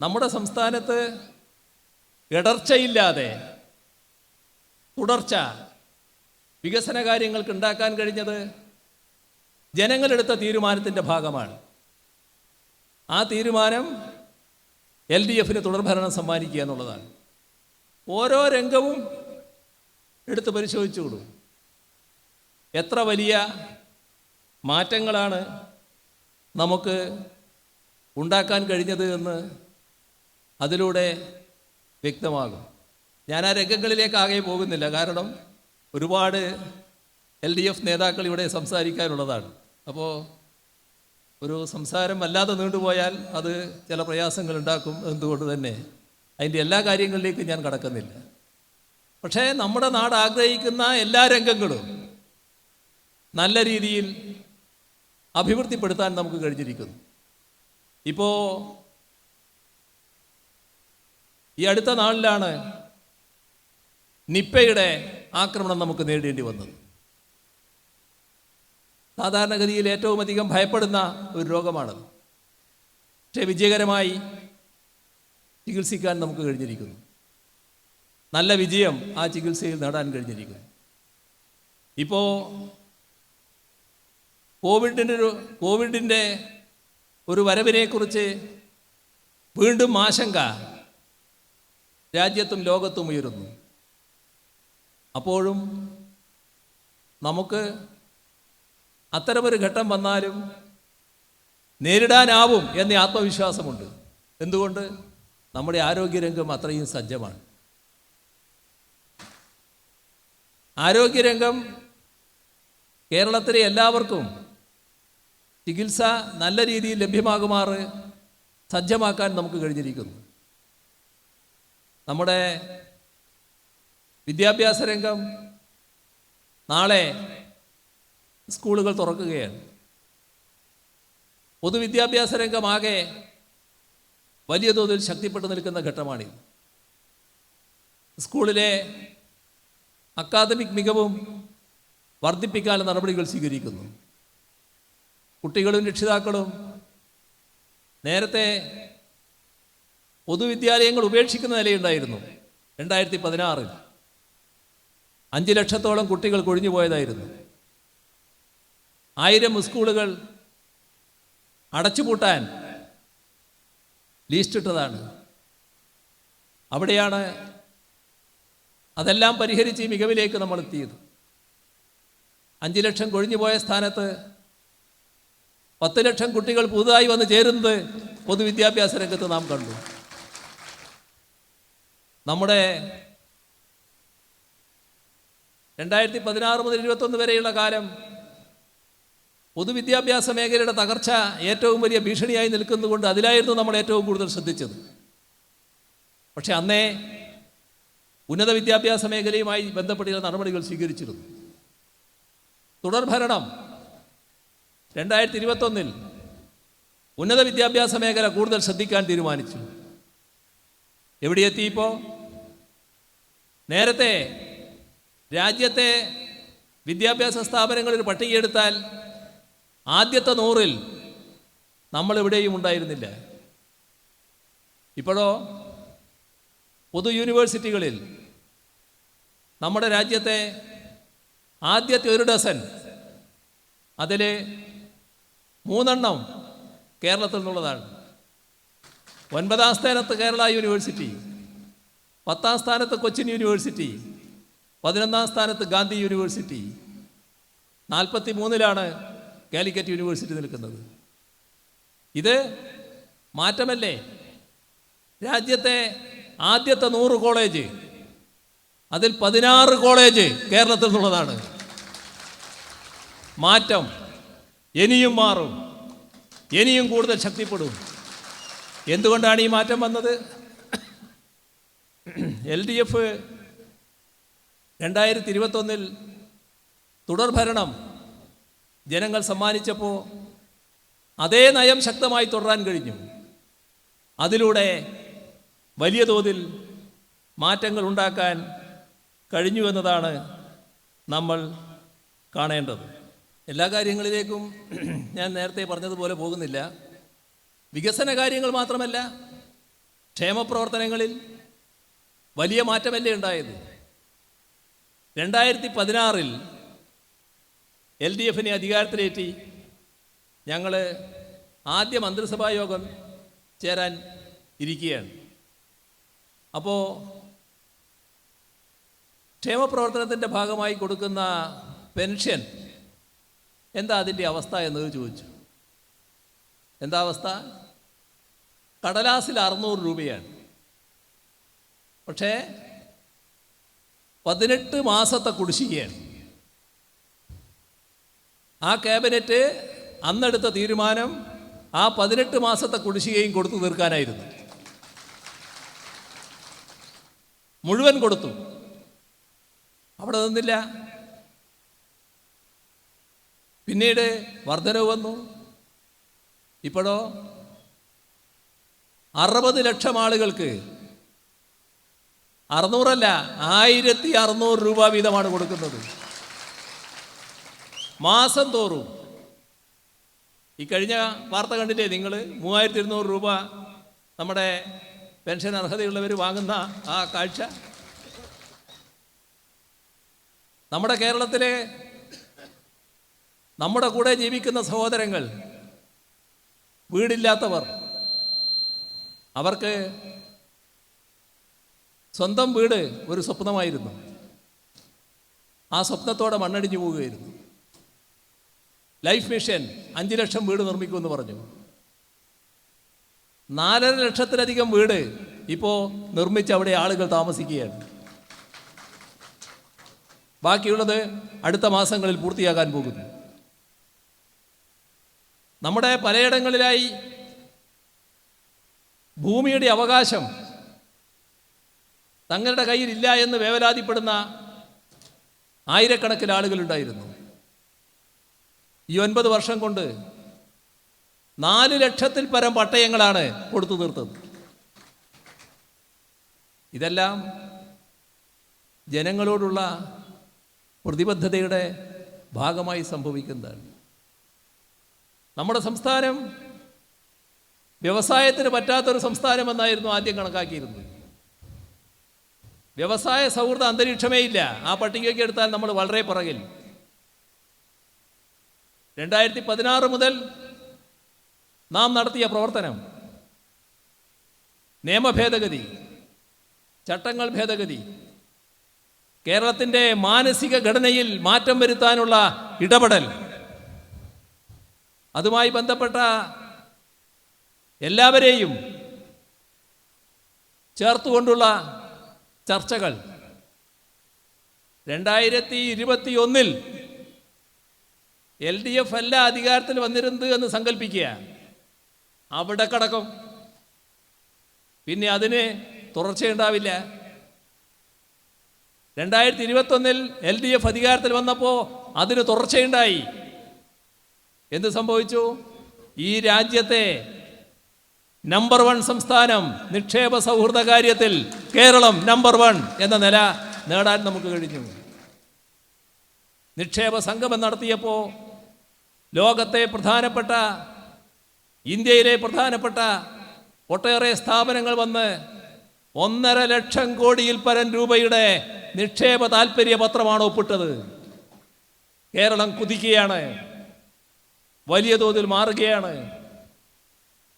നമ്മുടെ സംസ്ഥാനത്ത് ഇടർച്ചയില്ലാതെ തുടർച്ച വികസന കാര്യങ്ങൾക്ക് ഉണ്ടാക്കാൻ കഴിഞ്ഞത് ജനങ്ങളെടുത്ത തീരുമാനത്തിന്റെ ഭാഗമാണ്. ആ തീരുമാനം എൽ ഡി എഫിന് തുടർഭരണം സമ്മാനിക്കുക എന്നുള്ളതാണ്. ഓരോ രംഗവും എടുത്ത് കൊടുക്കും. എത്ര വലിയ മാറ്റങ്ങളാണ് നമുക്ക് ഉണ്ടാക്കാൻ കഴിഞ്ഞത് എന്ന് അതിലൂടെ വ്യക്തമാകും. ഞാൻ ആ രംഗങ്ങളിലേക്ക് ആകെ പോകുന്നില്ല. കാരണം ഒരുപാട് എൽ ഡി എഫ് നേതാക്കൾ ഇവിടെ സംസാരിക്കാനുള്ളതാണ്. അപ്പോൾ ഒരു സംസാരം അല്ലാതെ നീണ്ടുപോയാൽ അത് ചില പ്രയാസങ്ങൾ ഉണ്ടാക്കും എന്തുകൊണ്ട് തന്നെ. അതിന്റെ എല്ലാ കാര്യങ്ങളിലേക്കും ഞാൻ കടക്കുന്നില്ല. പക്ഷേ നമ്മുടെ നാട് ആഗ്രഹിക്കുന്ന എല്ലാ രംഗങ്ങളും നല്ല രീതിയിൽ അഭിവൃദ്ധിപ്പെടുത്താൻ നമുക്ക് കഴിഞ്ഞിരിക്കുന്നു. ഇപ്പോൾ ഈ അടുത്ത നാളിലാണ് നിപ്പയുടെ ആക്രമണം നമുക്ക് നേരിടേണ്ടി വന്നത്. സാധാരണഗതിയിൽ ഏറ്റവും അധികം ഭയപ്പെടുന്ന ഒരു രോഗമാണത്. പക്ഷേ വിജയകരമായി ചികിത്സിക്കാൻ നമുക്ക് കഴിഞ്ഞിരിക്കുന്നു. നല്ല വിജയം ആ ചികിത്സയിൽ നേടാൻ കഴിഞ്ഞിരിക്കുന്നു. ഇപ്പോൾ കോവിഡിന്റെ ഒരു കോവിഡിന്റെ ഒരു വരവിനെക്കുറിച്ച് വീണ്ടും ആശങ്ക രാജ്യത്തും ലോകത്തും ഉയരുന്നു. അപ്പോഴും നമുക്ക് അത്തരമൊരു ഘട്ടം വന്നാലും നേരിടാനാവും എന്ന ആത്മവിശ്വാസമുണ്ട്. എന്തുകൊണ്ട്? നമ്മുടെ ആരോഗ്യരംഗം അത്രയും സജ്ജമാണ്. ആരോഗ്യരംഗം കേരളത്തിലെ എല്ലാവർക്കും ചികിത്സ നല്ല രീതിയിൽ ലഭ്യമാകുമാറ് സജ്ജമാക്കാൻ നമുക്ക് കഴിഞ്ഞിരിക്കുന്നു. നമ്മുടെ വിദ്യാഭ്യാസ രംഗം നാളെ സ്കൂളുകൾ തുറക്കുകയാണ്. പൊതുവിദ്യാഭ്യാസ രംഗമാകെ വലിയ തോതിൽ ശക്തിപ്പെട്ടു നിൽക്കുന്ന ഘട്ടമാണിത്. സ്കൂളിലെ അക്കാദമിക് മികവും വർദ്ധിപ്പിക്കാനുള്ള നടപടികൾ സ്വീകരിക്കുന്നു. കുട്ടികളും രക്ഷിതാക്കളും നേരത്തെ പൊതുവിദ്യാലയങ്ങൾ ഉപേക്ഷിക്കുന്ന നിലയുണ്ടായിരുന്നു രണ്ടായിരത്തി പതിനാറിൽ. അഞ്ച് ലക്ഷത്തോളം കുട്ടികൾ കൊഴിഞ്ഞു പോയതായിരുന്നു. ആയിരം സ്കൂളുകൾ അടച്ചുപൂട്ടാൻ ലീസ്റ്റിട്ടതാണ്. അവിടെയാണ് അതെല്ലാം പരിഹരിച്ച് മികവിലേക്ക് നമ്മൾ എത്തിയത് അഞ്ച് ലക്ഷം കൊഴിഞ്ഞു പോയ സ്ഥാനത്ത് പത്ത് ലക്ഷം കുട്ടികൾ പുതുതായി വന്ന് ചേരുന്നത് പൊതുവിദ്യാഭ്യാസ രംഗത്ത് നാം കണ്ടു. നമ്മുടെ രണ്ടായിരത്തി പതിനാറ് മുതൽ ഇരുപത്തൊന്ന് വരെയുള്ള കാലം പൊതുവിദ്യാഭ്യാസ മേഖലയുടെ തകർച്ച ഏറ്റവും വലിയ ഭീഷണിയായി നിൽക്കുന്നതുകൊണ്ട് അതിലായിരുന്നു നമ്മൾ ഏറ്റവും കൂടുതൽ ശ്രദ്ധിച്ചത്. പക്ഷെ അന്നേ ഉന്നത വിദ്യാഭ്യാസ മേഖലയുമായി ബന്ധപ്പെട്ട നടപടികൾ സ്വീകരിച്ചിരുന്നു. തുടർഭരണം രണ്ടായിരത്തി ഇരുപത്തൊന്നിൽ ഉന്നത വിദ്യാഭ്യാസ മേഖല കൂടുതൽ ശ്രദ്ധിക്കാൻ തീരുമാനിച്ചു. എവിടെ എത്തി നേരത്തെ രാജ്യത്തെ വിദ്യാഭ്യാസ സ്ഥാപനങ്ങളിൽ പട്ടികയെടുത്താൽ ആദ്യത്തെ നൂറിൽ നമ്മൾ എവിടെയും ഉണ്ടായിരുന്നില്ല. ഇപ്പോഴോ? പൊതു യൂണിവേഴ്സിറ്റികളിൽ നമ്മുടെ രാജ്യത്തെ ആദ്യത്തെ ഒരു ഡസൻ അതിൽ മൂന്നെണ്ണം കേരളത്തിൽ നിന്നുള്ളതാണ്. ഒൻപതാം സ്ഥാനത്ത് കേരള യൂണിവേഴ്സിറ്റി പത്താം സ്ഥാനത്ത് കൊച്ചിൻ യൂണിവേഴ്സിറ്റി പതിനൊന്നാം സ്ഥാനത്ത് ഗാന്ധി യൂണിവേഴ്സിറ്റി നാൽപ്പത്തി മൂന്നിലാണ് കാലിക്കറ്റ് യൂണിവേഴ്സിറ്റി നിൽക്കുന്നത്. ഇത് മാറ്റമല്ലേ? രാജ്യത്തെ ആദ്യത്തെ നൂറ് കോളേജ് അതിൽ പതിനാറ് കോളേജ് കേരളത്തിൽ നിന്നുള്ളതാണ് മാറ്റം ഇനിയും മാറും ഇനിയും കൂടുതൽ ശക്തിപ്പെടും. എന്തുകൊണ്ടാണ് ഈ മാറ്റം വന്നത്? എൽ ഡി എഫ് രണ്ടായിരത്തി ഇരുപത്തൊന്നിൽ തുടർഭരണം ജനങ്ങൾ സമ്മാനിച്ചപ്പോൾ അതേ നയം ശക്തമായി തുടരാൻ കഴിഞ്ഞു. അതിലൂടെ വലിയ തോതിൽ മാറ്റങ്ങൾ ഉണ്ടാക്കാൻ കഴിഞ്ഞു എന്നതാണ് നമ്മൾ കാണേണ്ടത്. എല്ലാ കാര്യങ്ങളിലേക്കും ഞാൻ നേരത്തെ പറഞ്ഞതുപോലെ പോകുന്നില്ല. വികസന കാര്യങ്ങൾ മാത്രമല്ല ക്ഷേമപ്രവർത്തനങ്ങളിൽ വലിയ മാറ്റമല്ലേ ഉണ്ടായത്? രണ്ടായിരത്തി പതിനാറിൽ എൽ ഡി എഫിനെ അധികാരത്തിലേറ്റി ഞങ്ങൾ ആദ്യ മന്ത്രിസഭാ യോഗം ചേരാൻ ഇരിക്കുകയാണ്. അപ്പോൾ ക്ഷേമപ്രവർത്തനത്തിന്റെ ഭാഗമായി കൊടുക്കുന്ന പെൻഷൻ എന്താ അതിന്റെ അവസ്ഥ എന്നത് ചോദിച്ചു. എന്താ അവസ്ഥ? കടലാസിൽ അറുന്നൂറ് രൂപയാണ്. പക്ഷേ പതിനെട്ട് മാസത്തെ കുടിശ്ശികയാണ്. ആ ക്യാബിനറ്റ് അന്നെടുത്ത തീരുമാനം ആ പതിനെട്ട് മാസത്തെ കുടിശ്ശികയും കൊടുത്തു തീർക്കാനായിരുന്നു. മുഴുവൻ കൊടുത്തു. അവിടെ നിന്നില്ല. പിന്നീട് വർധനവ് വന്നു. ഇപ്പോഴോ അറുപത് ലക്ഷം ആളുകൾക്ക് അറുന്നൂറല്ല ആയിരത്തി അറുന്നൂറ് രൂപ വീതമാണ് കൊടുക്കുന്നത്. മാസം തോറും. ഈ കഴിഞ്ഞ വാർത്ത കണ്ടില്ലേ നിങ്ങൾ മൂവായിരത്തി ഇരുന്നൂറ് രൂപ നമ്മുടെ പെൻഷൻ അർഹതയുള്ളവർ വാങ്ങുന്ന ആ കാഴ്ച? നമ്മുടെ കേരളത്തിലെ നമ്മുടെ കൂടെ ജീവിക്കുന്ന സഹോദരങ്ങൾ വീടില്ലാത്തവർ. അവർക്ക് സ്വന്തം വീട് ഒരു സ്വപ്നമായിരുന്നു. ആ സ്വപ്നത്തോടെ മണ്ണടിഞ്ഞു പോവുകയായിരുന്നു. ലൈഫ് മിഷൻ അഞ്ച് ലക്ഷം വീട് നിർമ്മിക്കുമെന്ന് പറഞ്ഞു. നാലര ലക്ഷത്തിലധികം വീട് ഇപ്പോൾ നിർമ്മിച്ച് അവിടെ ആളുകൾ താമസിക്കുകയാണ്. ബാക്കിയുള്ളത് അടുത്ത മാസങ്ങളിൽ പൂർത്തിയാകാൻ പോകുന്നു. നമ്മുടെ പലയിടങ്ങളിലായി ഭൂമിയുടെ അവകാശം തങ്ങളുടെ കയ്യിൽ ഇല്ല എന്ന് വേവലാതിപ്പെടുന്ന ആയിരക്കണക്കിന് ആളുകളുണ്ടായിരുന്നു ഈ ഒൻപത് വർഷം കൊണ്ട് നാല് ലക്ഷത്തിൽ പരം പട്ടയങ്ങളാണ് കൊടുത്തു തീർത്തത്. ഇതെല്ലാം ജനങ്ങളോടുള്ള പ്രതിബദ്ധതയുടെ ഭാഗമായി സംഭവിക്കുന്നതാണ്. നമ്മുടെ സംസ്ഥാനം വ്യവസായത്തിന് പറ്റാത്തൊരു സംസ്ഥാനമെന്നായിരുന്നു ആദ്യം കണക്കാക്കിയിരുന്നത്. വ്യവസായ സൗഹൃദ അന്തരീക്ഷമേ ഇല്ല. ആ പട്ടികയ്ക്ക് എടുത്താൽ നമ്മൾ വളരെ പുറകിൽ. രണ്ടായിരത്തി പതിനാറ് മുതൽ നാം നടത്തിയ പ്രവർത്തനം നിയമ ഭേദഗതി ചട്ടങ്ങൾ ഭേദഗതി കേരളത്തിന്റെ മാനസിക ഘടനയിൽ മാറ്റം വരുത്താനുള്ള ഇടപെടൽ അതുമായി ബന്ധപ്പെട്ട എല്ലാവരെയും ചേർത്തുകൊണ്ടുള്ള ചർച്ചകൾ. രണ്ടായിരത്തി ഇരുപത്തി ഒന്നിൽ എൽ ഡി എഫ് അല്ല അധികാരത്തിൽ വന്നിരുന്നത് എന്ന് സങ്കല്പിക്കുക അവിടെ കടക്കും. പിന്നെ അതിന് തുടർച്ചയുണ്ടാവില്ല രണ്ടായിരത്തി ഇരുപത്തൊന്നിൽ എൽ ഡി എഫ് അധികാരത്തിൽ വന്നപ്പോൾ അതിന് തുടർച്ചയുണ്ടായി. എന്ത് സംഭവിച്ചു? ഈ രാജ്യത്തെ നമ്പർ വൺ സംസ്ഥാനം നിക്ഷേപ സൗഹൃദ കാര്യത്തിൽ കേരളം നമ്പർ വൺ എന്ന നില നേടാൻ നമുക്ക് കഴിഞ്ഞു. നിക്ഷേപ സംഗമം നടത്തിയപ്പോൾ ലോകത്തെ പ്രധാനപ്പെട്ട ഇന്ത്യയിലെ പ്രധാനപ്പെട്ട ഒട്ടേറെ സ്ഥാപനങ്ങൾ വന്ന് ഒന്നര ലക്ഷം കോടിയിൽ പരം രൂപയുടെ നിക്ഷേപ താൽപ്പര്യ പത്രമാണ് ഒപ്പിട്ടത്. കേരളം കുതിക്കുകയാണ്. വലിയ തോതിൽ മാറുകയാണ്.